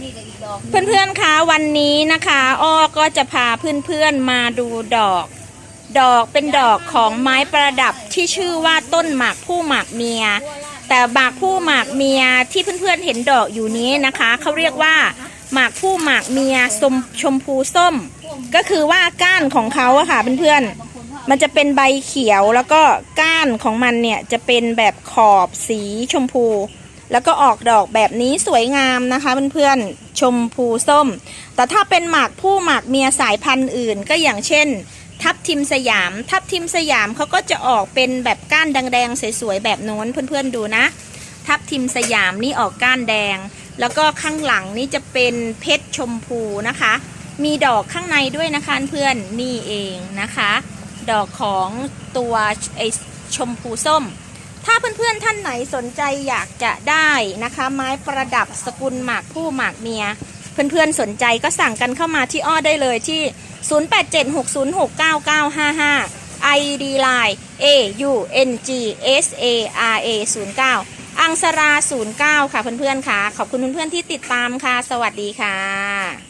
นี่ก็อีกดอกเพื่อนๆ คะวันนี้นะคะ อ้อก็จะพาเพื่อนๆ มาดูดอก ดอกเป็นดอกของไม้ประดับที่ชื่อว่าต้นหมากผู้หมากเมีย แต่หมากผู้หมากเมียที่เพื่อนๆ เห็นดอกอยู่นี้นะคะ เขาเรียกว่าหมากผู้หมากเมียสมชมพูส้ม ก็คือว่าก้านของเขาอะค่ะเพื่อนๆ มันจะเป็นใบเขียวแล้วก็ก้านของมันเนี่ยจะเป็นแบบขอบสีชมพู แล้วก็ออกดอกแบบนี้สวยงามนะคะเพื่อนๆชมพูส้ม แต่ถ้าเป็นหมากผู้หมากเมียสายพันธุ์อื่น ก็อย่างเช่น ทับทิมสยาม ทับทิมสยามเขาก็จะออกเป็นแบบก้านแดงๆสวยๆแบบโน้นเพื่อนๆดูนะ ทับทิมสยามนี่ออกก้านแดง แล้วก็ข้างหลังนี่จะเป็นเพชรชมพูนะคะ มีดอกข้างในด้วยนะคะเพื่อนนี่เองนะคะ ดอกของตัวไอชมพูส้ม ถ้าเพื่อนๆท่านไหนสนใจอยากจะได้นะคะ ไม้ประดับสกุลหมากผู้หมากเมีย เพื่อนๆสนใจก็สั่งกันเข้ามาที่อ้อได้เลยที่ 0876069955 ID Line A U N G S A R A 09อังสรา09 ค่ะเพื่อนๆค่ะ ขอบคุณเพื่อนๆที่ติดตามค่ะ สวัสดีค่ะ